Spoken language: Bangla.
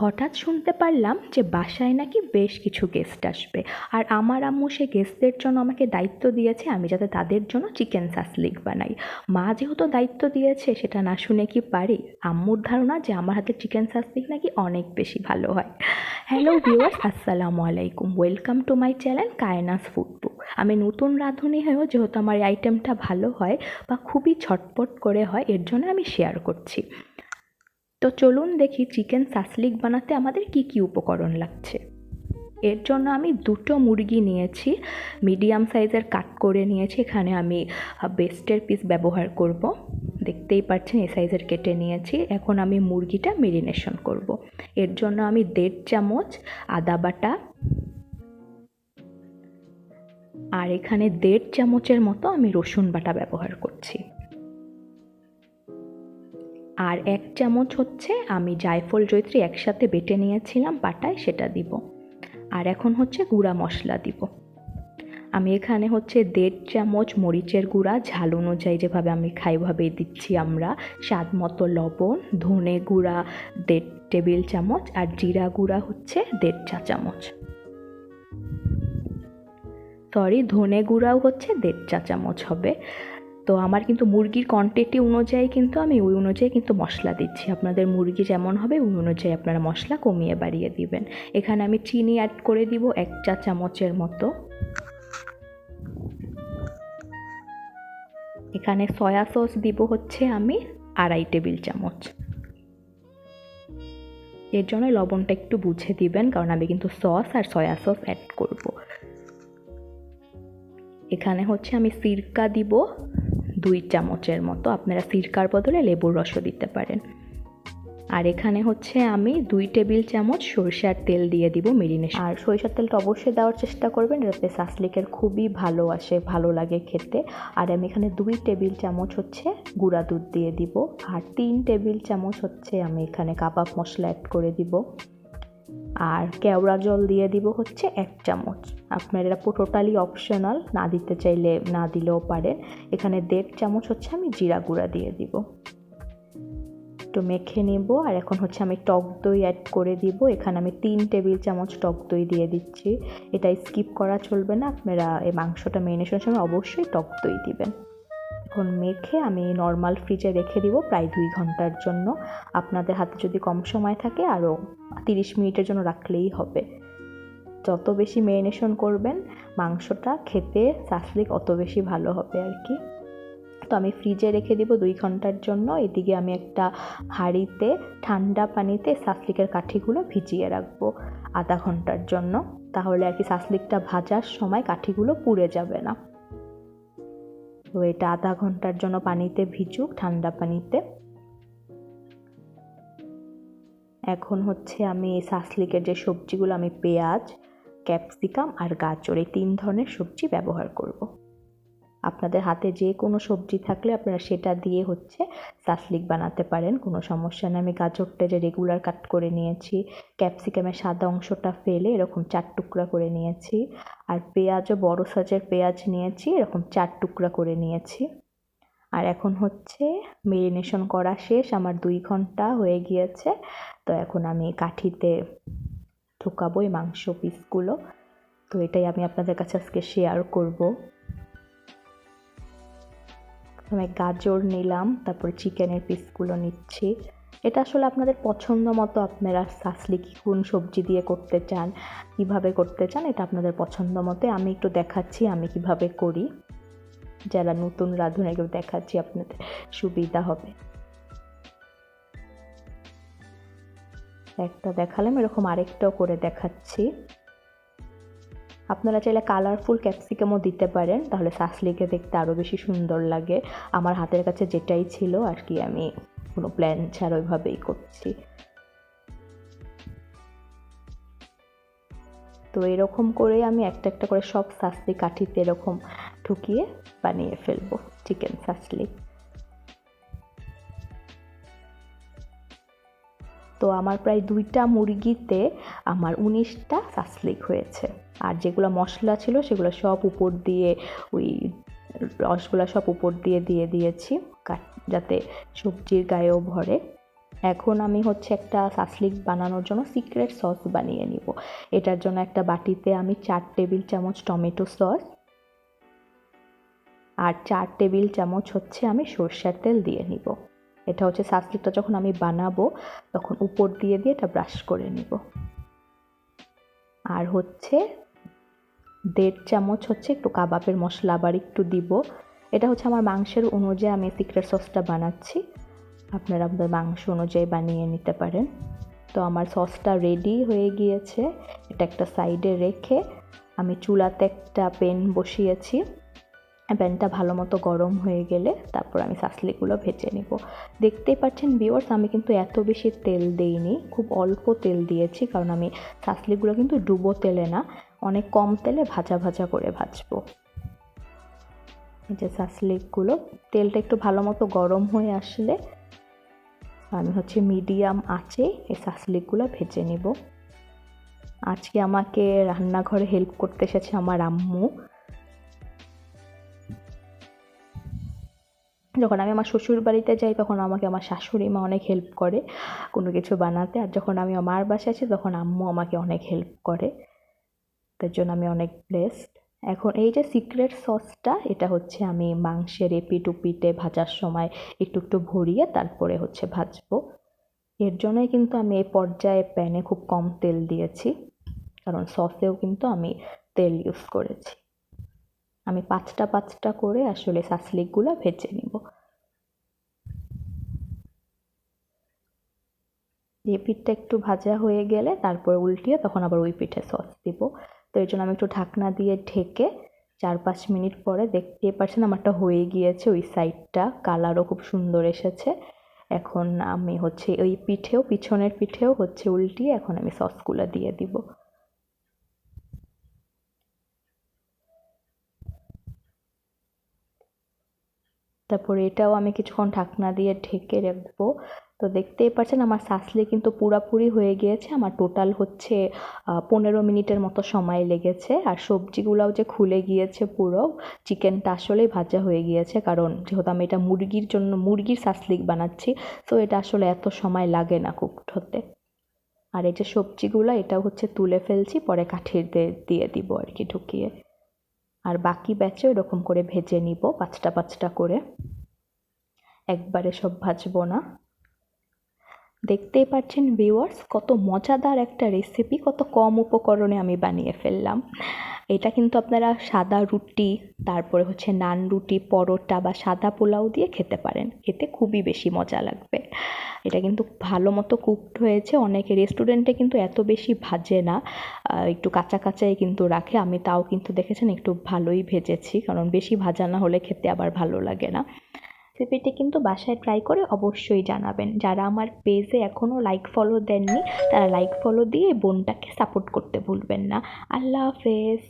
হঠাৎ শুনতে পারলাম যে বাসায় নাকি বেশ কিছু গেস্ট আসবে। আর আমার আম্মু সে গেস্টদের জন্য আমাকে দায়িত্ব দিয়েছে, আমি যাতে তাদের জন্য চিকেন সাসলিক বানাই। মা যেহেতু দায়িত্ব দিয়েছে, সেটা না শুনে কি পারি? আম্মুর ধারণা যে আমার হাতে চিকেন সাসলিক নাকি অনেক বেশি ভালো হয়। হ্যালো ভিউয়ার্স আসসালামু আলাইকুম। Welcome to my channel Kaynas food book আমি নতুন রাঁধুনি হয়েও যেহেতু আমার এই আইটেমটা ভালো হয় বা খুবই ছটপট করে হয়, এর জন্য আমি শেয়ার করছি। তো চলুন দেখি চিকেন সাসলিক বানাতে আমাদের কি কি উপকরণ লাগছে। এর জন্য আমি দুটো মুরগি নিয়েছি, মিডিয়াম সাইজের কাট করে নিয়েছি, এখানে আমি বেস্টের পিস ব্যবহার করব। দেখতেই পাচ্ছেন এই সাইজের কেটে নিয়েছি, এখন আমি মুরগিটা মেরিনেশন করব। এর জন্য আমি দেড় চামচ আদা বাটা আর এখানে দেড় চামচের মতো আমি রসুন বাটা ব্যবহার করছি। আর এক চামচ হচ্ছে আমি জায়ফল জৈত্রী একসাথে বেটে নিয়েছিলাম পাটায় সেটা দিব। আর এখন হচ্ছে গুঁড়া মশলা দিব। আমি এখানে হচ্ছে দেড় চামচ মরিচের গুঁড়া, ঝাল অনুযায়ী যেভাবে আমি খাই ভাবেই দিচ্ছি আমরা। স্বাদ মতো লবণ, ধনে গুঁড়া দেড় টেবিল চামচ আর জিরা গুঁড়া হচ্ছে দেড় চা চামচ। সরি ধনে গুঁড়াও হচ্ছে দেড় চা চামচ হবে। তো আমার কিন্তু মুরগির কোয়ান্টিটি অনুযায়ী কিন্তু আমি ওই অনুযায়ী কিন্তু মশলা দিচ্ছি। আপনাদের মুরগি যেমন হবে, ওই অনুযায়ী আপনারা মশলা কমিয়ে বাড়িয়ে দিবেন। এখানে আমি চিনি অ্যাড করে দিব এক চা চামচের মতো। এখানে সয়া সস দিব হচ্ছে আমি আড়াই টেবিল চামচ। এর জন্য লবণটা একটু বুঝে দিবেন, কারণ আমি কিন্তু সস আর সয়া সস অ্যাড করব। এখানে হচ্ছে আমি সিরকা দিব। দুই চামচের মতো আপনারা সিরকার বদলে লেবুর রসও দিতে পারেন। আর এখানে হচ্ছে আমি দুই টেবিল চামচ সরিষার তেল দিয়ে দিব মেরিনেশন। আর সরিষার তেলটা অবশ্যই দেওয়ার চেষ্টা করবেন যাতে সাসলিকের খুবই ভালো আসে, ভালো লাগে খেতে। আর আমি এখানে দুই টেবিল চামচ হচ্ছে গুঁড়া দুধ দিয়ে দিব। আর তিন টেবিল চামচ হচ্ছে আমি এখানে কাবাব মশলা অ্যাড করে দিব। আর কেওড়া জল দিয়ে দিব হচ্ছে এক চামচ। আপনার এটা টোটালি অপশনাল না দিতে চাইলে না দিলেও পারেন। এখানে দেড় চামচ হচ্ছে আমি জিরা গুঁড়া দিয়ে দিব। একটু মেখে নেব, আর এখন হচ্ছে আমি টক দই অ্যাড করে দিব। এখানে আমি তিন টেবিল চামচ টক দই দিয়ে দিচ্ছি। এটা স্কিপ করা চলবে না, আপনারা এই মাংসটা মেরিনেশনের সময় অবশ্যই টক দই দিবেন। এখন মেখে আমি নর্মাল ফ্রিজে রেখে দিব প্রায় দুই ঘণ্টার জন্য। আপনাদের হাতে যদি কম সময় থাকে আরও তিরিশ মিনিটের জন্য রাখলেই হবে। যত বেশি মেরিনেশন করবেন, মাংসটা খেতে সাসলিক অত বেশি ভালো হবে আর কি। তো আমি ফ্রিজে রেখে দিব দুই ঘণ্টার জন্য। এদিকে আমি একটা হাঁড়িতে, ঠান্ডা পানিতে সাসলিকের কাঠিগুলো ভিজিয়ে রাখব আধা ঘণ্টার জন্য। তাহলে আর কি সাসলিকটা ভাজার সময় কাঠিগুলো পুড়ে যাবে না। তো এটা আধা ঘণ্টার জন্য পানিতে ভিজুক, ঠান্ডা পানিতে এখন হচ্ছে আমি সাসলিকের যে সবজিগুলো, আমি পেঁয়াজ, ক্যাপসিকাম আর গাজর, এই তিন ধরনের সবজি ব্যবহার করব। আপনাদের হাতে যে কোনো সবজি থাকলে আপনারা সেটা দিয়ে হচ্ছে সাসলিক বানাতে পারেন, কোনো সমস্যা নেই। আমি গাজরটা যে রেগুলার কাট করে নিয়েছি ক্যাপসিকামের সাদা অংশটা ফেলে এরকম চার টুকরা করে নিয়েছি, আর পেঁয়াজও বড় সাইজের পেঁয়াজ নিয়েছি, এরকম চার টুকরা করে নিয়েছি। আর এখন হচ্ছে মেরিনেশন করা শেষ, আমার দুই ঘণ্টা হয়ে গিয়েছে, তো এখন আমি কাঠিতে ঢুকাবো এই মাংস পিসগুলো তো এটাই আমি আপনাদের কাছে আজকে শেয়ার করব। আমি গাজর নিলাম, তারপরে চিকেনের পিসগুলো নিচ্ছি। এটা আসলে আপনাদের পছন্দ মতো আপনারা সাসলি কি কোন সবজি দিয়ে করতে চান, কীভাবে করতে চান, এটা আপনাদের পছন্দ মতো আমি একটু দেখাচ্ছি, আমি কীভাবে করি। যারা নতুন রাঁধুনিকেও দেখাচ্ছি, আপনাদের সুবিধা হবে। একটা দেখালাম, এরকম আরেকটাও করে দেখাচ্ছি। আপনারা চাইলে কালারফুল ক্যাপসিকামও দিতে পারেন, তাহলে সাসলিকে দেখতে আরও বেশি সুন্দর লাগে। আমার হাতের কাছে যেটাই ছিল আর কি আমি কোনো প্ল্যান ছাড়া ওইভাবেই করছি। তো এরকম করে আমি একটা একটা করে সব সাসলি কাঠিতে এরকম ঠুকিয়ে বানিয়ে ফেলব চিকেন সাসলি তো আমার প্রায় দুইটা মুরগিতে আমার উনিশটা সাসলিক হয়েছে। আর যেগুলো মশলা ছিল সেগুলো সব উপর দিয়ে ওই রসগুলো সব উপর দিয়ে দিয়ে দিয়েছি যাতে সবজির গায়েও ভরে। এখন আমি হচ্ছে একটা সাসলিক বানানোর জন্য সিক্রেট সস বানিয়ে নিব। এটার জন্য একটা বাটিতে আমি চার টেবিল চামচ টমেটো সস আর চার টেবিল চামচ হচ্ছে আমি সর্ষের তেল দিয়ে নিব। এটা হচ্ছে সাসলিকটা যখন আমি বানাবো, তখন উপর দিয়ে দিয়ে এটা ব্রাশ করে নিব। আর হচ্ছে দেড় চামচ হচ্ছে একটু কাবাবের মশলা আবার একটু দিব। এটা হচ্ছে আমার মাংসের অনুযায়ী আমি সিক্রেট সসটা বানাচ্ছি। আপনারা আপনাদের মাংস অনুযায়ী বানিয়ে নিতে পারেন। তো আমার সসটা রেডি হয়ে গিয়েছে। এটা একটা সাইডে রেখে আমি চুলাতে একটা পেন বসিয়েছি। প্যানটা ভালো মতো গরম হয়ে গেলে তারপর আমি সাসলিগুলো ভেজে নিব। দেখতেই পাচ্ছেন বিওয়ার্স আমি কিন্তু এত বেশি তেল দেইনি, খুব অল্প তেল দিয়েছি কারণ আমি সাসলিগুলো কিন্তু ডুবো তেলে না, অনেক কম তেলে ভাজা ভাজা করে ভাজবো। যে সাসলিকগুলো তেলটা একটু ভালো মতো গরম হয়ে আসলে আমি হচ্ছে মিডিয়াম আঁচে এই সাসলিকগুলো ভেজে নিব। আজকে আমাকে রান্নাঘরে হেল্প করতে এসেছে আমার আম্মু। যখন আমি আমার শ্বশুর বাড়িতে যাই, তখন আমাকে আমার শাশুড়ি মা অনেক হেল্প করে কোনো কিছু বানাতে। আর যখন আমি আমার বাসায় আছি তখন আম্মু আমাকে অনেক হেল্প করে। তার জন্য আমি অনেক ব্লেসড এখন এই যে সিক্রেট সসটা এটা হচ্ছে আমি মাংসের এপিট উপিটে ভাজার সময় একটু একটু ভরিয়ে তারপরে হচ্ছে ভাজবো। এর জন্যই কিন্তু আমি এই পর্যায়ে প্যানে খুব কম তেল দিয়েছি। কারণ সসেও কিন্তু আমি তেল ইউজ করেছি। আমি পাঁচটা পাঁচটা করে আসলে সাসলিকগুলো ভেজে নিব। এই পিঠটা একটু ভাজা হয়ে গেলে তারপর উল্টিয়ে তখন আবার ওই পিঠে সস দিব। তো এর জন্য আমি একটু ঢাকনা দিয়ে ঢেকে চার পাঁচ মিনিট পরে দেখতে পাচ্ছেন আমারটা হয়ে গিয়েছে, ওই সাইডটা কালারও খুব সুন্দর এসেছে। এখন আমি হচ্ছে ওই পিঠেও, পিছনের পিঠেও হচ্ছে উল্টিয়ে এখন আমি সসগুলো দিয়ে দিব। তারপরে এটাও আমি কিছুক্ষণ ঢাকনা দিয়ে ঢেকে রাখব। তো দেখতেই পাচ্ছেন আমার সাসলি কিন্তু পুরাপুরি হয়ে গিয়েছে, আমার টোটাল হচ্ছে পনেরো মিনিটের মতো সময় লেগেছে। আর সবজিগুলোও যে খুলে গিয়েছে পুরো, চিকেনটা আসলেই ভাজা হয়ে গিয়েছে। কারণ যেহেতু আমি এটা মুরগির জন্য, মুরগির সাসলিক বানাচ্ছি, তো এটা আসলে এত সময় লাগে না কুকড হতে আর এই যে সবজিগুলো, এটাও হচ্ছে তুলে ফেলছি, পরে কাঠির দিয়ে দিব আর কি ঢুকিয়ে। বাকি ব্যাচে ওরকম করে ভেজে নিব পাঁচটা পাঁচটা করে। একবারে সব ভাজবো না। দেখতেই পাচ্ছেন ভিউয়ার্স কত মজাদার একটা রেসিপি কত কম উপকরণে আমি বানিয়ে ফেললাম। এটা কিন্তু আপনারা সাদা রুটি, তারপরে হচ্ছে নান রুটি, পরোটা বা সাদা পোলাও দিয়ে খেতে পারেন। খেতে খুবই বেশি মজা লাগবে। এটা কিন্তু ভালো মতো কুকড হয়েছে। অনেকে রেস্টুরেন্টে কিন্তু এত বেশি ভাজে না। একটু কাঁচা কাঁচাই কিন্তু রাখে। আমি তাও কিন্তু দেখেছেন একটু ভালোই ভেজেছি, কারণ বেশি ভাজা না হলে খেতে আবার ভালো লাগে না। রেসিপিটি কিন্তু বাসায় ট্রাই করে অবশ্যই জানাবেন। যারা আমার পেজে এখনও লাইক ফলো দেননি, তারা লাইক ফলো দিয়ে বোনটাকে সাপোর্ট করতে ভুলবেন না। আল্লাহ হাফেজ।